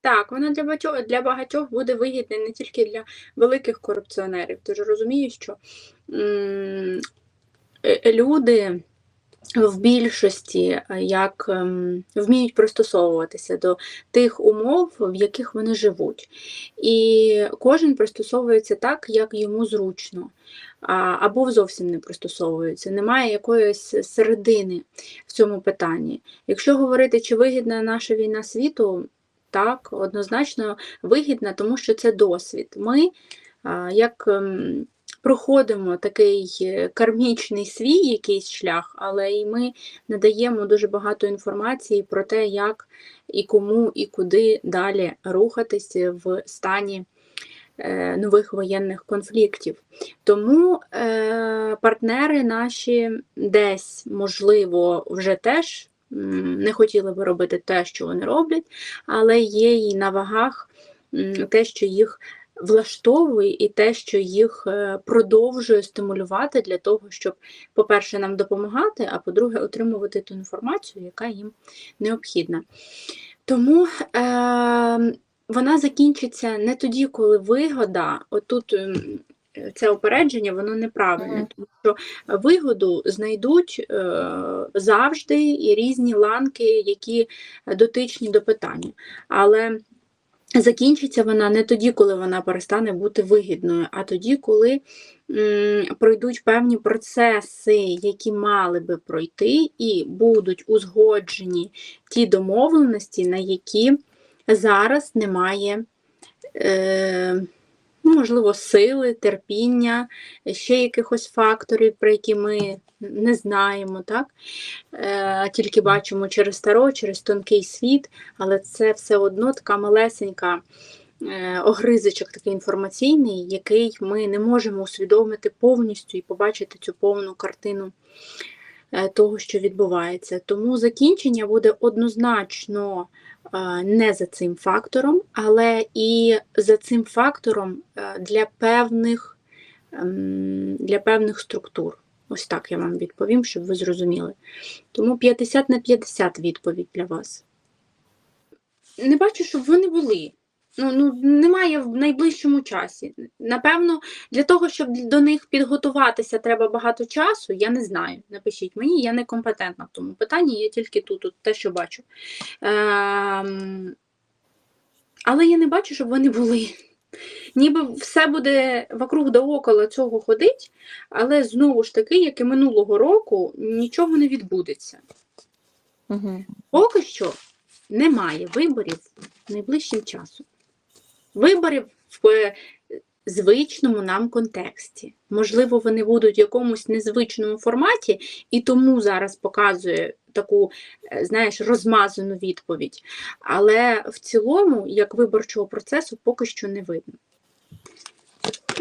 Так, вона для багатьох, для багатьох буде вигідна не тільки для великих корупціонерів. Ти ж розумієш, що м, е, люди в більшості е, як ем, вміють пристосовуватися до тих умов, в яких вони живуть. І кожен пристосовується так, як йому зручно, або зовсім не пристосовується. Немає якоїсь середини в цьому питанні. Якщо говорити, чи вигідна наша війна світу, так, однозначно вигідна, тому що це досвід. Ми як ем, проходимо такий е, кармічний свій якийсь шлях, але і ми надаємо дуже багато інформації про те, як і кому, і куди далі рухатися в стані е, нових воєнних конфліктів. Тому е, партнери наші десь, можливо, вже теж не хотіли би робити те, що вони роблять, але є і на вагах те, що їх влаштовує, і те, що їх е, продовжує стимулювати для того, щоб, по-перше, нам допомагати, а по-друге, отримувати ту інформацію, яка їм необхідна. Тому е, вона закінчиться не тоді, коли вигода, отут ем, це опередження, воно неправильне, Мгм. тому що вигоду знайдуть е, завжди і різні ланки, які дотичні до питання. Але закінчиться вона не тоді, коли вона перестане бути вигідною, а тоді, коли м, пройдуть певні процеси, які мали би пройти, і будуть узгоджені ті домовленості, на які зараз немає. Е, ну, можливо, сили, терпіння, ще якихось факторів, про які ми не знаємо, так? Е, тільки бачимо через таро, через тонкий світ, але це все одно така малесенька е, огризочок такий інформаційний, який ми не можемо усвідомити повністю і побачити цю повну картину е, того, що відбувається. Тому закінчення буде однозначно не за цим фактором, але і за цим фактором е, для певних, ем, для певних структур. Ось так я вам відповім, щоб ви зрозуміли. Тому 50 на 50 відповідь для вас. Не бачу, щоб вони були. Ну, ну, немає в найближчому часі. Напевно, для того, щоб до них підготуватися, треба багато часу. Я не знаю. Напишіть мені, я не компетентна в тому питанні, я тільки тут, тут те, що бачу. Ем... Але я не бачу, щоб вони були. Ніби все буде вокруг да около цього ходить, але знову ж таки, як і минулого року, нічого не відбудеться. Угу. Поки що немає виборів найближчим часом. Виборів в е, звичному нам контексті. Можливо, вони будуть в якомусь незвичному форматі, і тому зараз показує таку, е, знаєш, розмазану відповідь. Але в цілому, як виборчого процесу, поки що не видно.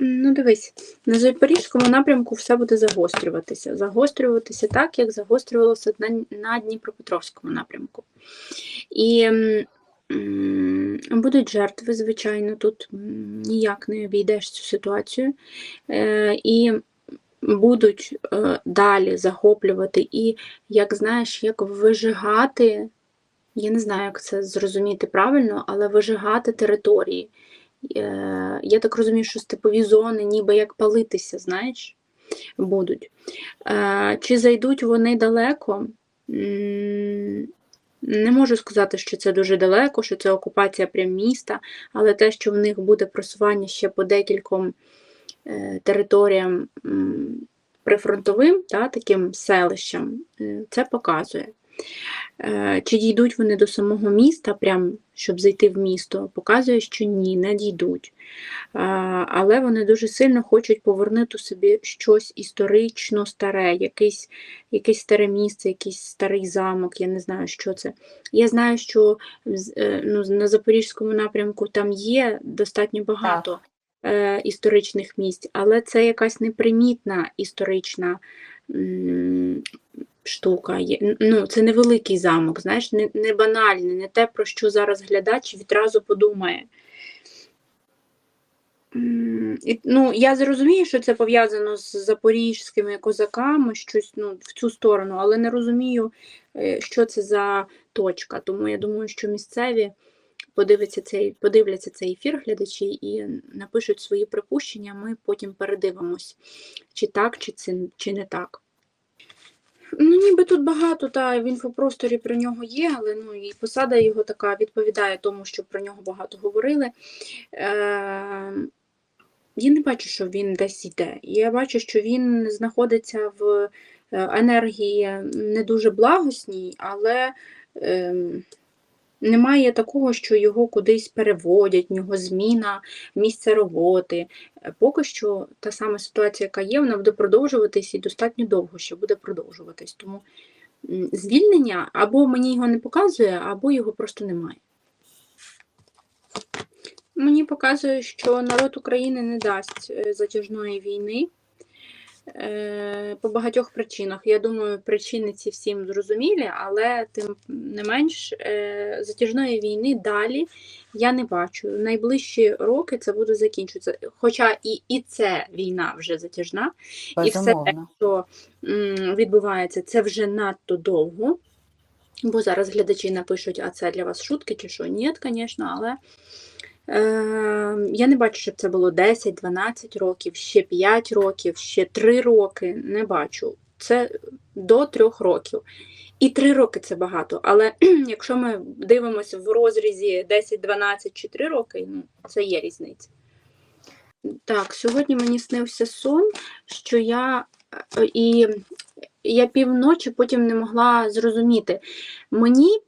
Ну, дивись, на Запорізькому напрямку все буде загострюватися. Загострюватися так, як загострювалося на, Дніпропетровському напрямку. І будуть жертви, звичайно, тут ніяк не обійдеш цю ситуацію. Е, і будуть е, далі захоплювати і, як знаєш, як вижигати, я не знаю, як це зрозуміти правильно, але вижигати території. Е, Я так розумію, що степові зони ніби як палитися, знаєш, будуть. Чи зайдуть вони далеко? Не можу сказати, що це дуже далеко, що це окупація прям міста, але те, що в них буде просування ще по декільком е, територіям прифронтовим, та, таким селищам, е, це показує. Е, Чи дійдуть вони до самого міста, прям, щоб зайти в місто, показує, що ні, не дійдуть. Е, Але вони дуже сильно хочуть повернути собі щось історично старе, якесь, якесь старе місце, якийсь старий замок, я не знаю, що це. Я знаю, що е, ну, на Запорізькому напрямку там є достатньо багато е, історичних місць, але це якась непримітна історична штука. Є- Ну, це невеликий замок, знаєш, не, не банальний, не те, про що зараз глядач відразу подумає. І, ну, я зрозумію, що це пов'язано з запорізькими козаками, щось ну, в цю сторону, але не розумію, е, що це за точка. Тому я думаю, що місцеві подивиться цей, подивляться цей ефір глядачі і напишуть свої припущення, ми потім передивимось, чи так, чи, це, чи не так. Ну, ніби тут багато, та в інфопросторі про нього є, але ну, і посада його така відповідає тому, що про нього багато говорили. Е, я не бачу, що він десь йде. Я бачу, що він знаходиться в е, енергії не дуже благосній, але ем, немає такого, що його кудись переводять, в нього зміна місця роботи. Е, Поки що та сама ситуація, яка є, вона буде продовжуватись і достатньо довго ще буде продовжуватись. Тому звільнення або мені його не показує, або його просто немає. Мені показує, що народ України не дасть е, затяжної війни по багатьох причинах. Я думаю, причини ці всім зрозумілі, але тим не менш е, затяжної війни далі я не бачу. Найближчі роки це буде закінчуватися. Хоча і, і це війна вже затяжна, і все те, що відбувається, це вже надто довго. Бо зараз глядачі напишуть, а це для вас шутки чи що? Ні, звісно, але е, я не бачу, щоб це було 10-12 років, ще 5 років, ще 3 роки. Не бачу. Це до 3 років. І 3 роки це багато. Але якщо ми дивимося в розрізі 10, 12 чи 3 роки, ну, це є різниця. Так, сьогодні мені снився сон, що я е, і я півночі потім не могла зрозуміти. Мені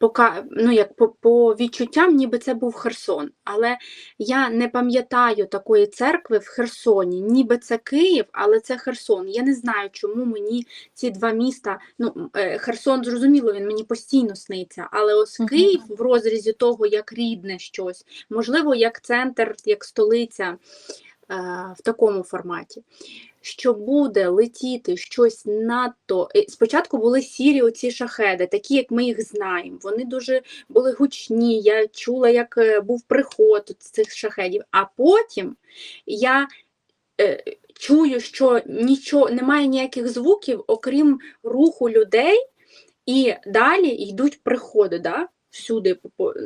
пока, ну, як по, по відчуттям, ніби це був Херсон, але я не пам'ятаю такої церкви в Херсоні. Ніби це Київ, але це Херсон. Я не знаю, чому мені ці два міста. Ну, е, Херсон, зрозуміло, він мені постійно сниться, але ось. Київ в розрізі того, як рідне щось, можливо, як центр, як столиця в такому форматі. Що буде летіти щось надто. е, Спочатку були сірі оці шахеди, такі, як ми їх знаємо. Вони дуже були гучні. Я чула, як е, був приход цих шахедів. А потім я е, чую, що нічого немає ніяких звуків, окрім руху людей, і далі йдуть приходи, да? всюди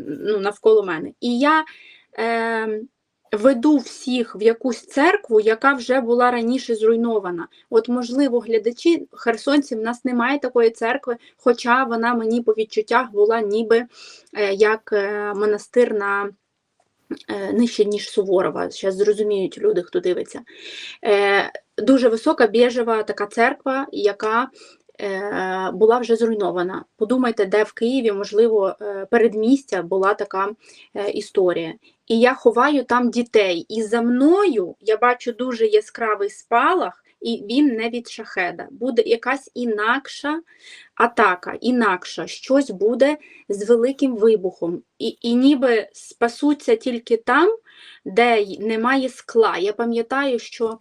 ну, навколо мене. І я е, веду всіх в якусь церкву, яка вже була раніше зруйнована. От, можливо, глядачі херсонців, в нас немає такої церкви, хоча вона мені по відчуттях була ніби е, як е, монастир на е, нижче, ніж Суворова. Зараз зрозуміють люди, хто дивиться. Дуже висока біжева така церква, яка була вже зруйнована. Подумайте, де в Києві, можливо, е, передмістя була така е, історія. І я ховаю там дітей. І за мною я бачу дуже яскравий спалах, і він не від шахеда. Буде якась інакша атака, інакша, щось буде з великим вибухом. І, і ніби спасуться тільки там, де немає скла. Я пам'ятаю, що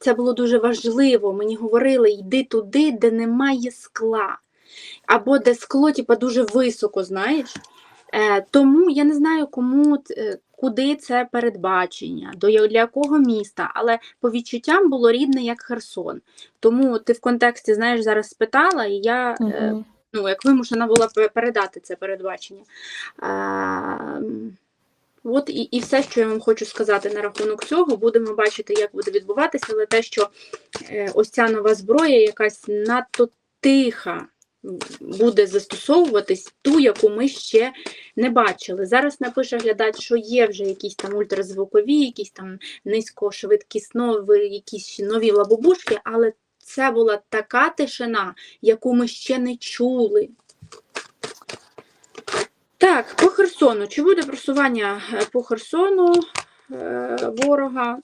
це було дуже важливо. Мені говорили, йди туди, де немає скла. Або де скло, типа, дуже високо, знаєш. Е, тому я не знаю, кому е, куди це передбачення, до для якого міста, але по відчуттям було рідне як Херсон. Тому ти в контексті, знаєш, зараз спитала, і я е, ну, як вимушена була передати це передбачення. М, от і, і все, що я вам хочу сказати на рахунок цього, будемо бачити, як буде відбуватися, але те, що е, ось ця нова зброя якась надто тиха буде застосовуватись, ту, яку ми ще не бачили. Зараз напише глядач, що є вже якісь там ультразвукові, якісь там низькошвидкіснові, якісь нові лабубушки, але це була така тишина, яку ми ще не чули. Так, по Херсону. Чи буде просування е, по Херсону е, ворога?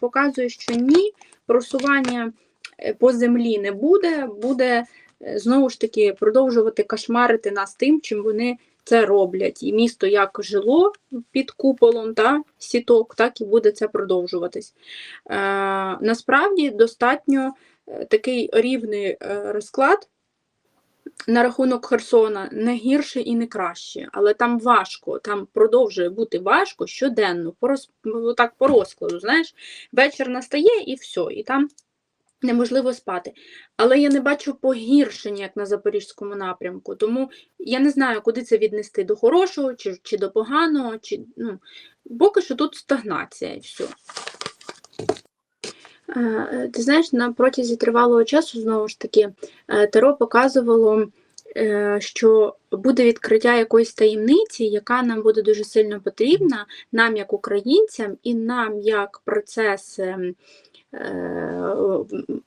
Показує, що ні. Просування е, по землі не буде. Буде знову ж таки продовжувати кошмарити нас тим, чим вони це роблять. І місто як жило під куполом та сіток, так і буде це продовжуватись. Е, насправді достатньо такий рівний розклад на рахунок Херсона не гірше і не краще, але там важко, там продовжує бути важко щоденно, по, роз, ну, так, по розкладу. Знаєш, вечір настає і все, і там неможливо спати. Але я не бачу погіршення, як на запорізькому напрямку. Тому я не знаю, куди це віднести до хорошого чи, чи до поганого, чи ну, поки що тут стагнація і все. Е, Ти знаєш, на протязі тривалого часу, знову ж таки, е, Таро показувало, е, що буде відкриття якоїсь таємниці, яка нам буде дуже сильно потрібна, нам як українцям, і нам як процес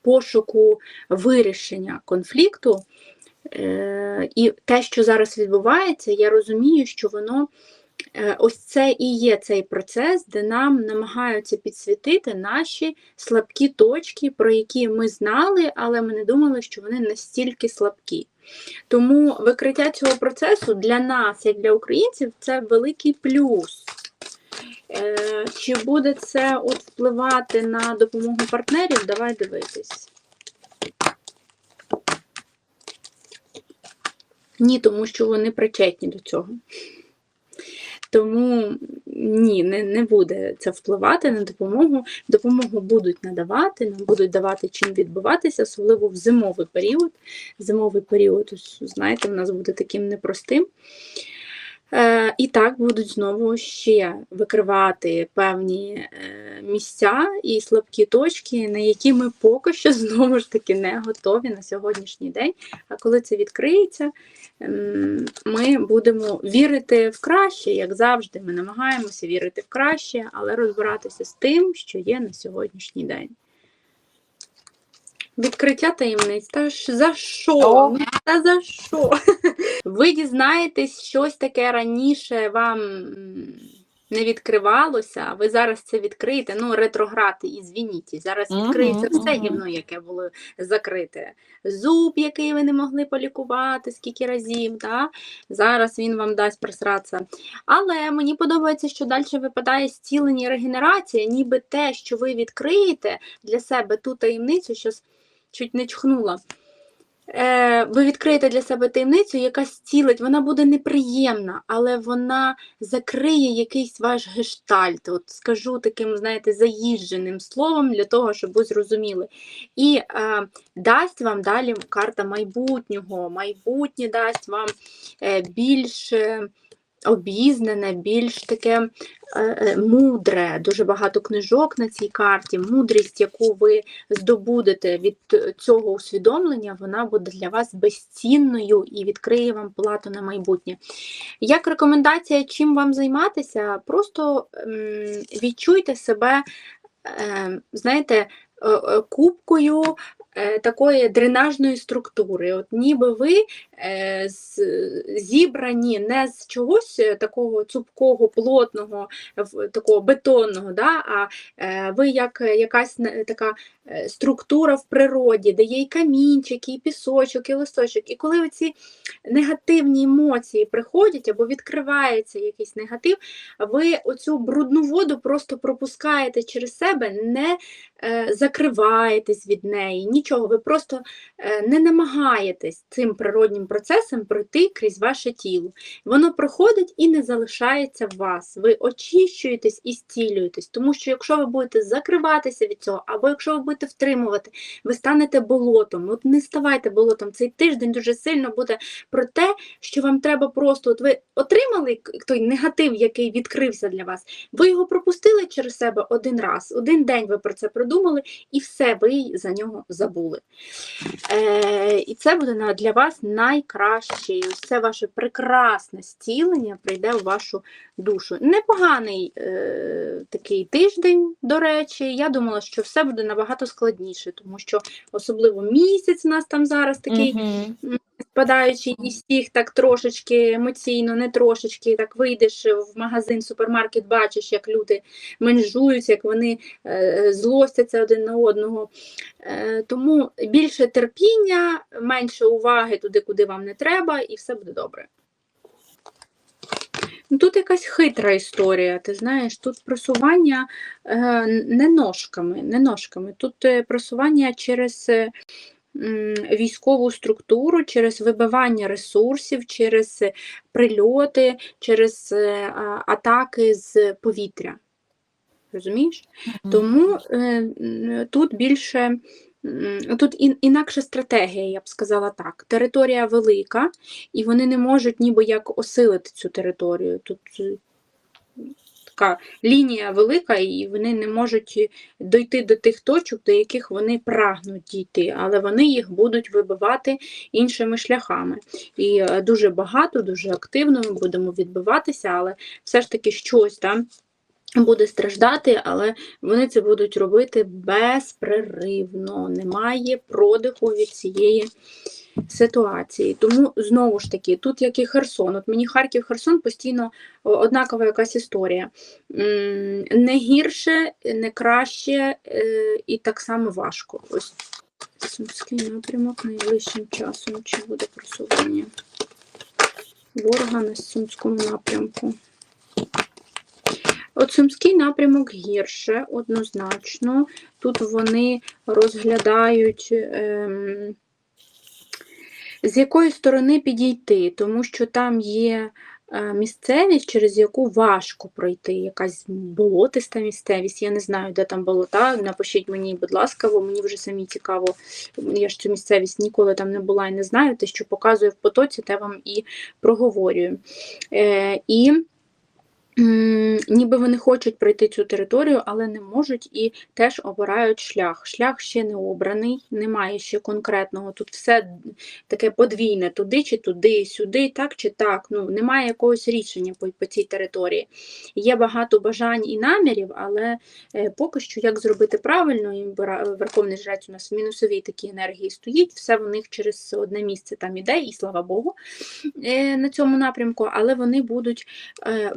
пошуку вирішення конфлікту. І те, що зараз відбувається, я розумію, що воно ось це і є цей процес, де нам намагаються підсвітити наші слабкі точки, про які ми знали, але ми не думали, що вони настільки слабкі. Тому викриття цього процесу для нас, як для українців, це великий плюс. Е, Чи буде це от впливати на допомогу партнерів? Давай дивитись. Ні, тому що вони причетні до цього. Тому ні, не, не буде це впливати на допомогу. Допомогу будуть надавати, нам будуть давати чим відбуватися, особливо в зимовий період. Зимовий період, знаєте, в нас буде таким непростим. Е, І так будуть знову ще викривати певні е, місця і слабкі точки, на які ми поки що знову ж таки не готові на сьогоднішній день. А коли це відкриється, ми будемо вірити в краще, як завжди. Ми намагаємося вірити в краще, але розбиратися з тим, що є на сьогоднішній день. Відкриття таємниць. Та ж за що? О. Та за що? Ви дізнаєтесь щось таке раніше вам не відкривалося, а ви зараз це відкриєте. Ну, ретроград і звініть. Зараз відкриється все гівно, яке було закрите. Зуб, який ви не могли полікувати скільки разів. Да? Зараз він вам дасть просратися. Але мені подобається, що далі випадає зцілення і регенерація, ніби те, що ви відкриєте для себе ту таємницю, що чуть не чхнула. Е, ви відкриєте для себе таємницю, яка зцілить, вона буде неприємна, але вона закриє якийсь ваш гештальт. От скажу таким, знаєте, заїждженим словом для того, щоб ви зрозуміли. І е, дасть вам далі карта майбутнього. Майбутнє дасть вам е, більш е, обізнане, більш таке е, е, мудре. Дуже багато книжок на цій карті. Мудрість, яку ви здобудете від цього усвідомлення, вона буде для вас безцінною і відкриє вам плату на майбутнє. Як рекомендація, чим вам займатися, просто відчуйте себе, знаєте, е, е, кубкою такої дренажної структури. От ніби ви е, зібрані не з чогось е, такого цупкого, плотного, такого бетонного, да, а е, ви як е, якась така е, структура в природі, де є і камінчик, і пісочок, і листочок. І коли ці негативні емоції приходять або відкривається якийсь негатив, ви оцю брудну воду просто пропускаєте через себе, не е, закриваєтесь від неї, нічого, ви просто е, не намагаєтесь цим природнім процесом пройти крізь ваше тіло. Воно проходить і не залишається в вас. Ви очищуєтесь і зцілюєтесь, тому що якщо ви будете закриватися від цього, або якщо ви будете втримувати, ви станете болотом. От не ставайте болотом. Цей тиждень дуже сильно буде про те, що вам треба просто, от ви отримали той негатив, який відкрився для вас, ви його пропустили через себе один раз, один день ви про це придумали, і все, ви за нього забули. Е, і це буде для вас найкраще. І ваше прекрасне зцілення прийде в вашу душу. Непоганий е, такий тиждень, до речі. Я думала, що все буде набагато складніше, тому що особливо місяць у нас там зараз такий Мгм. Спадаючи із всіх так трошечки емоційно, не трошечки, так вийдеш в магазин, супермаркет, бачиш, як люди менжуються, як вони е, злостяться один на одного. Е, тому більше терпіння, менше уваги туди, куди вам не треба, і все буде добре. Ну, Тут якась хитра історія, ти знаєш, тут просування е, не ножками, не ножками, тут е, просування через е, військову структуру, через вибивання ресурсів, через е, прильоти, через е, атаки з повітря. Розумієш? Тому е, тут більше тут інакша стратегія, я б сказала так. Територія велика, і вони не можуть ніби як осилити цю територію. Тут така лінія велика, і вони не можуть дойти до тих точок, до яких вони прагнуть дійти, але вони їх будуть вибивати іншими шляхами. І е, дуже багато, дуже активно ми будемо відбиватися, але все ж таки щось там. Буде страждати, але вони це будуть робити безпреривно. Немає продиху від цієї ситуації. Тому знову ж таки, тут як і Херсон. От мені Харків Херсон постійно однакова якась історія. Не гірше, не краще е, і так само важко. Ось Сумський напрямок найближчим часом. Чи буде просування ворога на Сумському напрямку? От Сумський напрямок гірше, однозначно. Тут вони розглядають, ем, з якої сторони підійти, тому що там є е, місцевість, через яку важко пройти, якась болотиста місцевість. Я не знаю, де там болота. Напишіть мені, будь ласка, бо мені вже самі цікаво. Я ж цю місцевість ніколи там не була і не знаю. Те, що показую в потоці, те вам і проговорюю. Е, і Ніби вони хочуть пройти цю територію, але не можуть і теж обирають шлях. Шлях ще не обраний, немає ще конкретного. Тут все таке подвійне, туди чи туди, сюди, так чи так. Ну, немає якогось рішення по, по цій території. Є багато бажань і намірів, але е, поки що як зробити правильно, і Верховний Жрець у нас в мінусовій такій енергії стоїть, все в них через одне місце там іде, і слава Богу, е, на цьому напрямку, але вони будуть е,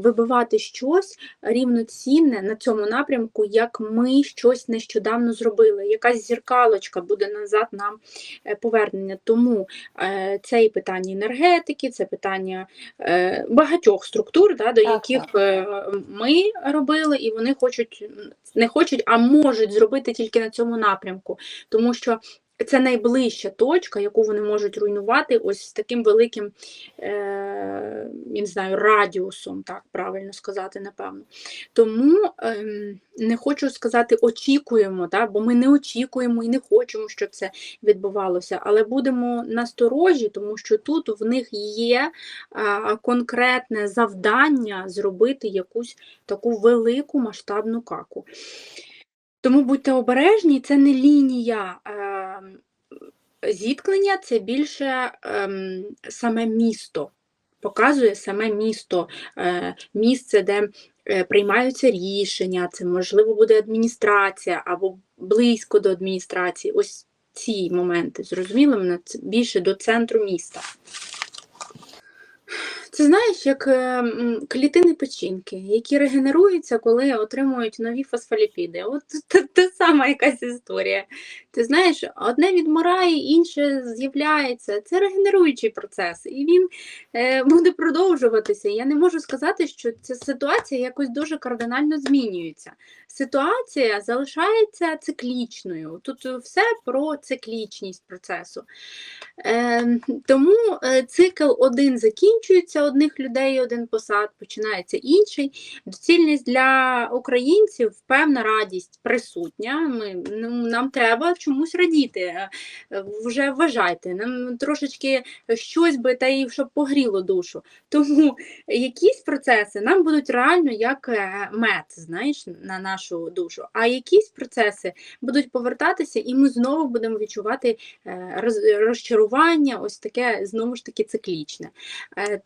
вибивати щось рівноцінне на цьому напрямку, як ми щось нещодавно зробили. Якась зіркалочка буде назад нам е, повернення. Тому е, це і питання енергетики, це питання е, багатьох структур, да, до Так, яких е, ми робили, і вони хочуть не хочуть, а можуть зробити тільки на цьому напрямку, тому що. Це найближча точка, яку вони можуть руйнувати ось з таким великим, е, я не знаю, радіусом, так правильно сказати, напевно. Тому ем, не хочу сказати очікуємо, так, бо ми не очікуємо і не хочемо, щоб це відбувалося, але будемо насторожі, тому що тут в них є а, конкретне завдання зробити якусь таку велику масштабну каку. Тому будьте обережні, це не лінія ем, зіткнення, це більше ем, саме місто. Показує саме місто, е, місце, де е, приймаються рішення, це можливо буде адміністрація або близько до адміністрації. Ось ці моменти. Зрозуміли мене? Більше до центру міста. Це знаєш, як е, клітини печінки, які регенеруються, коли отримують нові фосфоліпіди. От те сама якась історія. Ти знаєш, одне відмирає, інше з'являється. Це регенеруючий процес, і він е, буде продовжуватися. Я не можу сказати, що ця ситуація якось дуже кардинально змінюється. Ситуація залишається циклічною. Тут все про циклічність процесу. Е, тому е, цикл один закінчується, одних людей один посад, починається інший. Доцільність для українців певна радість присутня. Ми, ну, нам треба чомусь радіти. Е, Вже вважайте, нам трошечки щось би та й щоб погріло душу. Тому якісь процеси нам будуть реально як е, мед, знаєш, на нашу душу. А якісь процеси будуть повертатися, і ми знову будемо відчувати е, розчарування, ось таке знову ж таки циклічне. Е,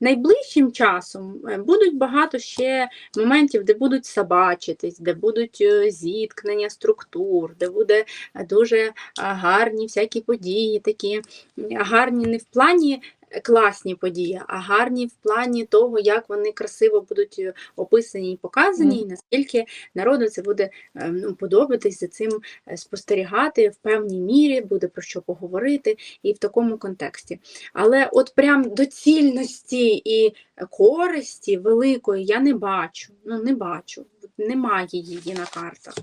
Найближчим часом е, будуть багато ще моментів, де будуть собачитись, де будуть е, зіткнення структур, де буде е, дуже гарні всякі події, такі гарні не в плані. Класні події, а гарні в плані того, як вони красиво будуть е, описані і показані, і наскільки народу це буде е, ну, подобатись за цим е, спостерігати в певній мірі, буде про що поговорити і в такому контексті. Але от прям доцільності і користі великої я не бачу. Ну, не бачу. Немає її на картах.